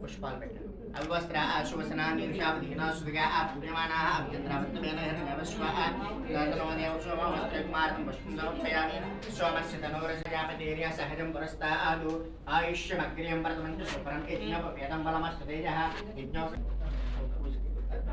पुष्पाल अवस्त्रा शुभसना निर्षावधीना सुविगा पूर्यमाणाः अभ्यन्तरावत्तमेन हृदयवश्वः नन्दनोदेव सोमवस्त्रकुमारं पुष्पन्दलोपयामि सोमस्य तनोरसयापतेर्य सहजं पुरस्तादु आयुष्यमग्रियं वर्तमन्ति शुभ्रम् इति न वेदं बलमस्तु तेजः। यज्ञो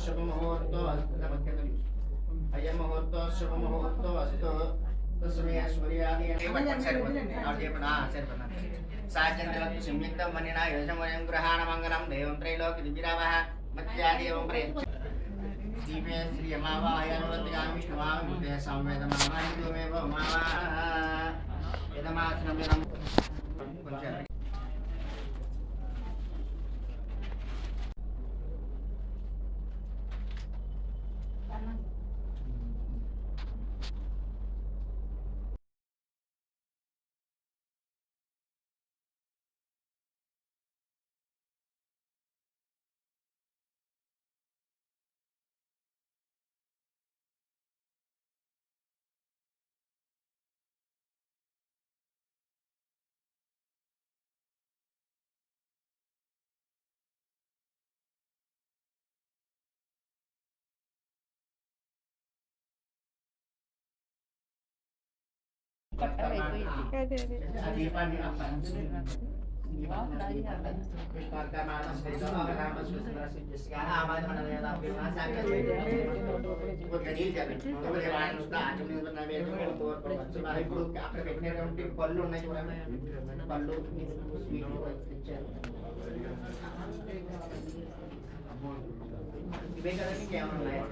శుభ ముహూర్తో శుభ ముహూర్తో అస్తు. తస్మై సూర్యాది సాధ్యంతలత్తు సంయుక్తం మనినా యోజమయం గృహాణ మంగళం దేవం త్రైలోకి దివిరావః మత్యాదేవం ప్రయచ్చ దీపే శ్రీ అమావాయానువర్తిగా విష్ణువామి బుద్ధే సంవేదమామాహితమేవ ఉమావా యదమాసనమిదం కొంచెం 닮았네. అదే అదే దీపాన్ని ఇప్పుడు అక్కడ పెట్టినటువంటి పళ్ళు ఉన్నాయి చూడండి పళ్ళు స్వీట్ ఇచ్చారు ఇవే కదండి ఇంకేమైనా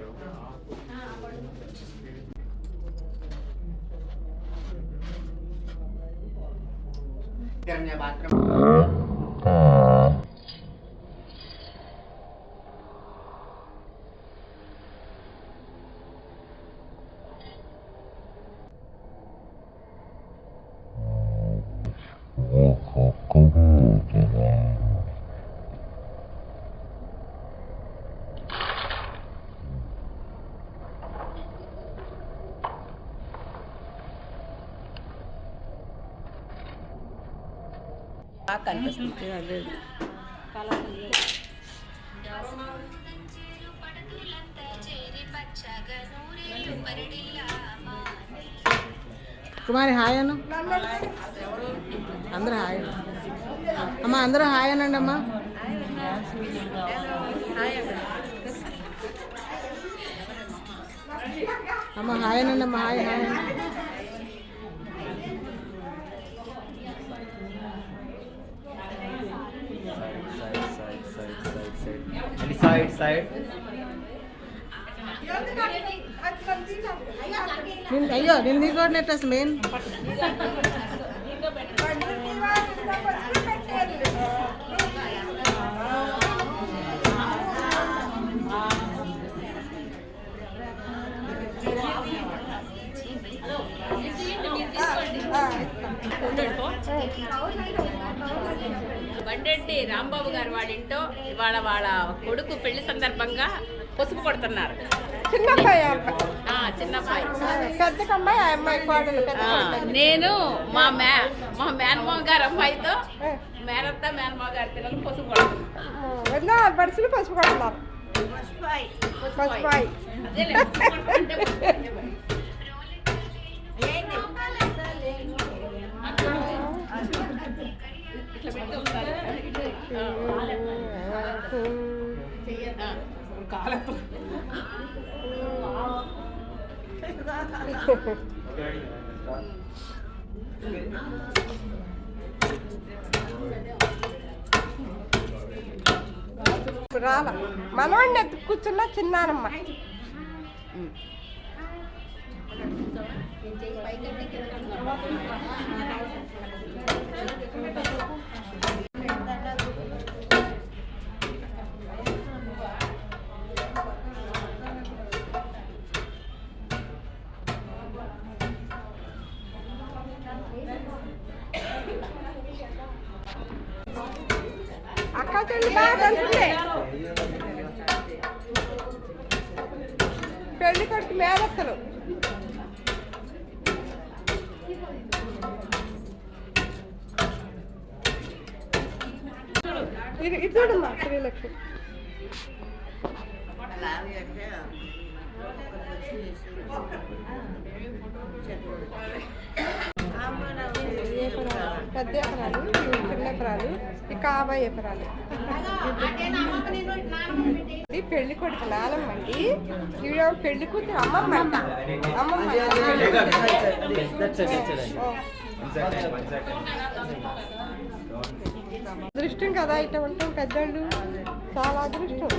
અત્યારે બાથરૂમ బాగా కనిపిస్తుంది అదే కుమారి హాయ్ అను అందరూ హాయ్ అమ్మ అందరూ హాయ్ అనండి అమ్మా అమ్మ హాయ్ అనండి అమ్మ హాయ్ హాయ్ side side అయ్యో నేను తీసుకోవట్లేదు అసలు మెయిన్. బండెడ్డి రాంబాబు గారు వాళ్ళ ఇంటో ఇవాళ వాళ్ళ కొడుకు పెళ్ళి సందర్భంగా పసుపు కొడుతున్నారు. నేను మా మే మా మేనమావ గారు అమ్మాయితో మేనత్త మేనమావ గారి పిల్లలు పసుపు కొడుతున్నారు. పసుపు కొడుతున్నారు. పసుపు. రాల. మనవాడిని ఎత్తు కూర్చున్నా చిన్నానమ్మ. పైకి చెల్లి బాగా దంచులే పెళ్ళి కొడుకు మేనత్తలు. ఇది ఇది చూడమ్మా శ్రీలక్ష్మి. పెద్ద ఎకరాలు చిన్న ఎకరాలు ఈ కాబోయే ఎకరాలు ఇది పెళ్ళి కొడుకు లాలమ్మ అండి ఈవిడ పెళ్ళి కూతురు అమ్మమ్మ అమ్మమ్మ అదృష్టం కదా ఇట్లా ఉంటాం పెద్దోళ్ళు చాలా అదృష్టం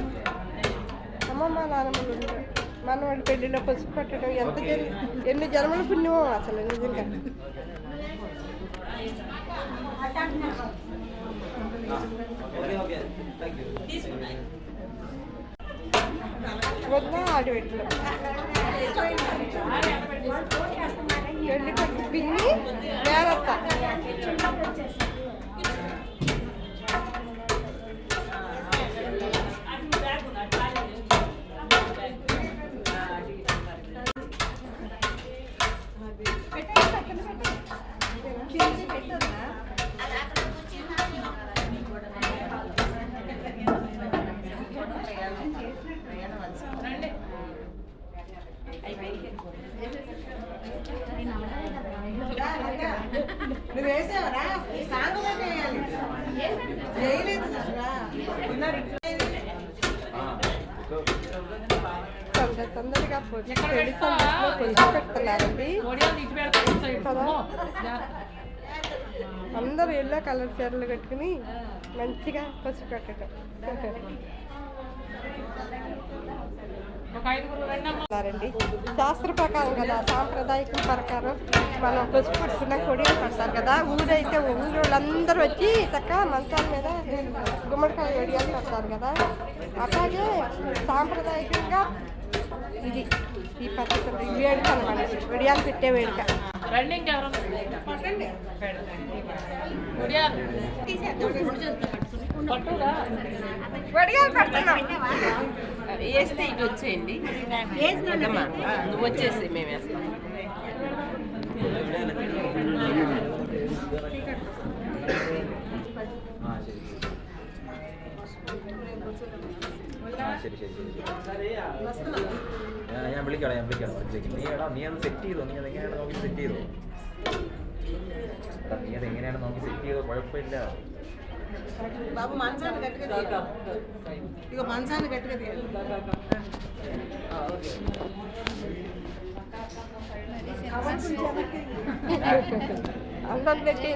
అమ్మమ్మ నానమ్మలు ఉండరు. మనవాడి పెళ్ళిలో పసుపు పట్టడం ఎంత ఎన్ని జన్మల పుణ్యమో అసలు నిజంగా వద్దా ఆడి పెట్టిన పెళ్ళి కొడుకు పిన్ని వేరత్త తొందర తొందరగా పొద్దు పెళ్ళి సందర్భంలో పొద్దు పెడుతున్నారండి కదా? అందరూ ఎల్లో కలర్ చీరలు కట్టుకుని మంచిగా పసుపు పెట్టడం ఉన్నారండి శాస్త్ర ప్రకారం కదా సాంప్రదాయకం ప్రకారం మనం పసుపు పట్టుకున్న కొడియలు పడతారు కదా ఊరైతే ఊళ్ళో వాళ్ళందరూ వచ్చి చక్కగా మంచాల మీద గుమ్మడికాయ వడియాలు పడతారు కదా. అట్లాగే సాంప్రదాయకంగా ఇది ఈ పద్ధతి వేడుక అనమాట వడియాలు పెట్టే వేడుక. రండి ఇంకెవరు పట్టురా వడియాలు పెడుతున్నాం వేస్తే ఇటు వచ్చేయండి వద్దమ్మా. నువ్వు వచ్చేసి మేము వేస్తాం ആ ശരി ആ ശരി ശരി ശരി ഞാൻ ഞാൻ വിളിക്കാം ഞാൻ വിളിക്കാം വിളിക്കാം നീ എടാ നീ അത് സെറ്റ് ചെയ്തോ നീ അതെങ്ങനെയാണ് നോക്കി സെറ്റ് ചെയ്തോ എടാ നീ അതെങ്ങനെയാണ് നോക്കി സെറ്റ് ചെയ്തോ കുഴപ്പമില്ല బాబు మంచాన్ని గట్టిగా ఇక మంచాన్ని గట్టిగా తీయాలి. అందరం పెట్టి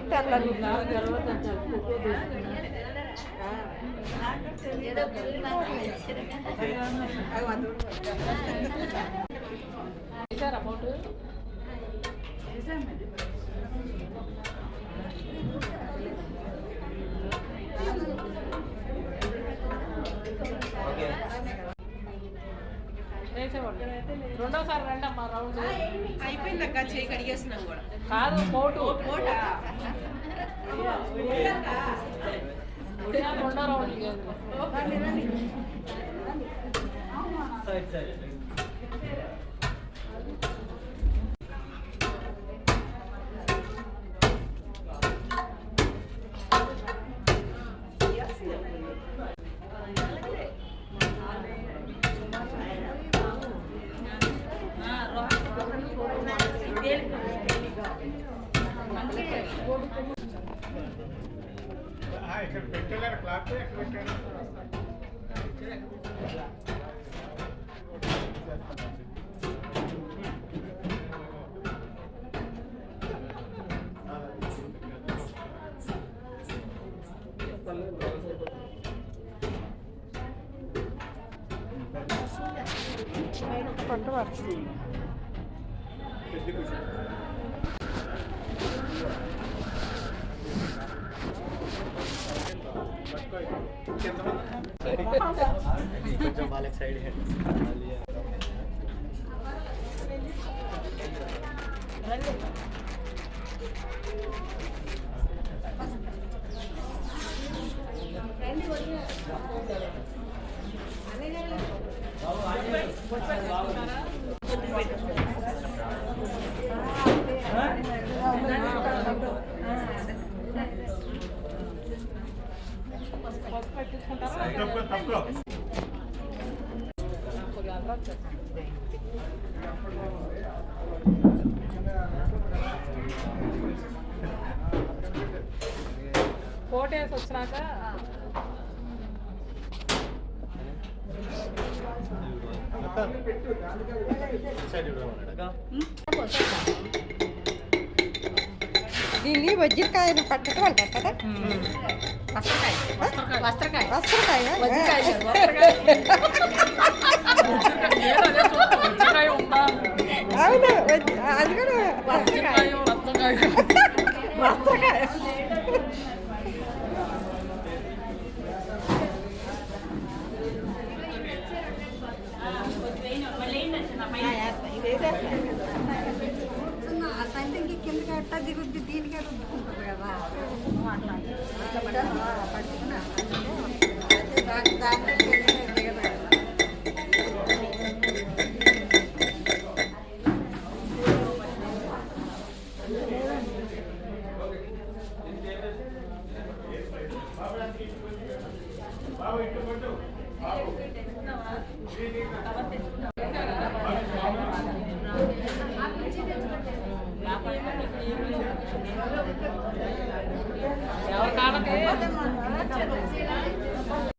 వేసారా అమౌంట్? రెండోసారి రండి. అమ్మా రౌండ్ అయిపోయింది అక్క చేయి కడిగేస్తున్నాం కూడా. కాదు కోటా ఉడియాలు రెండో రౌండ్ లేదు సైడ్ ఇక్కడ పెట్టలేరు క్లాత్ ఎక్కడ పెట్టారు పట్టు పడుతుంది కొంచెం వాళ్ళకి సైడ్ తక్కువ తక్కువ కోటేసి వచ్చినాక इडली भजी काय बटाटे म्हणतात का ते? वस्त्र काय? वस्त्र काय? वस्त्र काय? वस्त्र काय हं? वजीर काय सर? वस्त्र काय? ये ना, ये तो वस्त्र काय होता? हो ना, वजी- आज का ना? वस्त्र काय? वस्त्र काय? वस्त्र काय? దిగుద్ది బాబు ఇటు పట్టు బాబు.